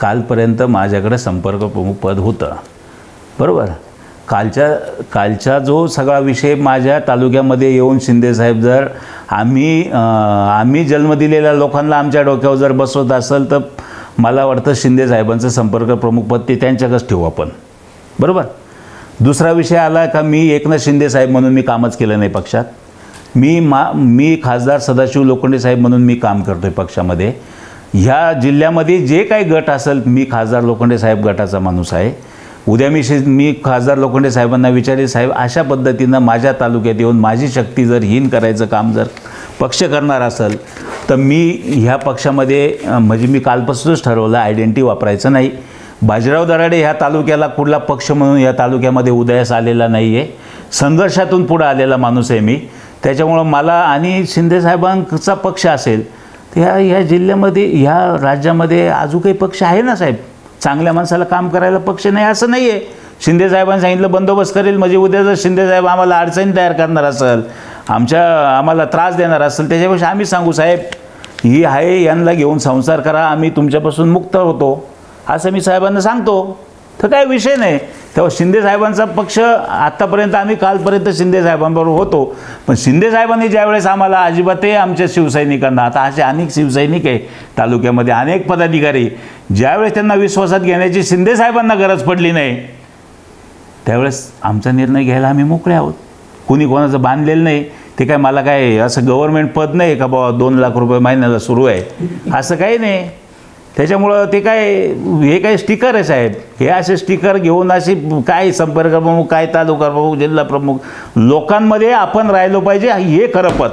कालपर्यंत माझ्याकडे संपर्क प्रमुख पद होतं. बरोबर? कालच्या कालचा जो सगळा विषय माझ्या तालुक्यामध्ये येऊन शिंदेसाहेब जर आम्ही आम्ही जन्म दिलेल्या लोकांना आमच्या डोक्यावर जर बसवत असेल तर मला वाटतं शिंदेसाहेबांचं संपर्क प्रमुख पद ते त्यांच्याकच ठेवू आपण. बरोबर? दुसरा विषय आला का मी एकनाथ शिंदेसाहेब म्हणून मी कामच केलं नाही पक्षात. मी मा मी खासदार सदाशिव लोखंडे साहेब म्हणून मी काम करतो आहे पक्षामध्ये. ह्या जिल्ह्यामध्ये जे काही गट असेल मी खासदार लोखंडे साहेब गटाचा माणूस आहे. उद्या मी शे मी खासदार लोखंडे साहेबांना विचारेल साहेब अशा पद्धतीनं माझ्या तालुक्यात येऊन माझी शक्ती जर हीन करायचं काम जर पक्ष करणार असेल तर मी ह्या पक्षामध्ये म्हणजे मी कालपासूनच ठरवलं आयडेंटिटी वापरायचं नाही. बाजीराव दराडे ह्या तालुक्याला कुठला पक्ष म्हणून या तालुक्यामध्ये उदयास आलेला नाही आहे संघर्षातून पुढं आलेला माणूस आहे मी. त्याच्यामुळं मला आणि शिंदेसाहेबांचा पक्ष असेल ह्या ह्या जिल्ह्यामध्ये ह्या राज्यामध्ये अजून काही पक्ष आहे ना साहेब? चांगल्या माणसाला काम करायला पक्ष नाही असं नाही आहे शिंदेसाहेबांनी सांगितलं बंदोबस्त करेल म्हणजे उद्या जर शिंदेसाहेब आम्हाला अडचणी तयार करणार असेल आमच्या आम्हाला त्रास देणार असेल त्याच्यापेक्षा आम्ही सांगू साहेब ही आहे यांना घेऊन संसार करा आम्ही तुमच्यापासून मुक्त होतो. असं मी साहेबांना सांगतो. तर काय विषय नाही. तेव्हा शिंदे साहेबांचा पक्ष आत्तापर्यंत आम्ही कालपर्यंत शिंदे साहेबांबरोबर होतो. पण शिंदे साहेबांनी ज्यावेळेस आम्हाला अजिबातही आमच्या शिवसैनिकांना आता असे अनेक शिवसैनिक आहे तालुक्यामध्ये अनेक पदाधिकारी ज्यावेळेस त्यांना विश्वासात घेण्याची शिंदे साहेबांना गरज पडली नाही त्यावेळेस आमचा निर्णय घ्यायला आम्ही मोकळे आहोत. कुणी कोणाचं बांधलेलं नाही ते काय मला काय असं गव्हर्नमेंट पद नाही का बाबा दोन लाख रुपये महिन्याला सुरू आहे? असं काही नाही. त्याच्यामुळं ते काय हे काय स्टिकरच आहेत. हे असे स्टिकर घेऊन अशी काय संपर्क प्रमुख काय तालुका प्रमुख जिल्हा प्रमुख लोकांमध्ये आपण राहिलो पाहिजे हे खरं पद.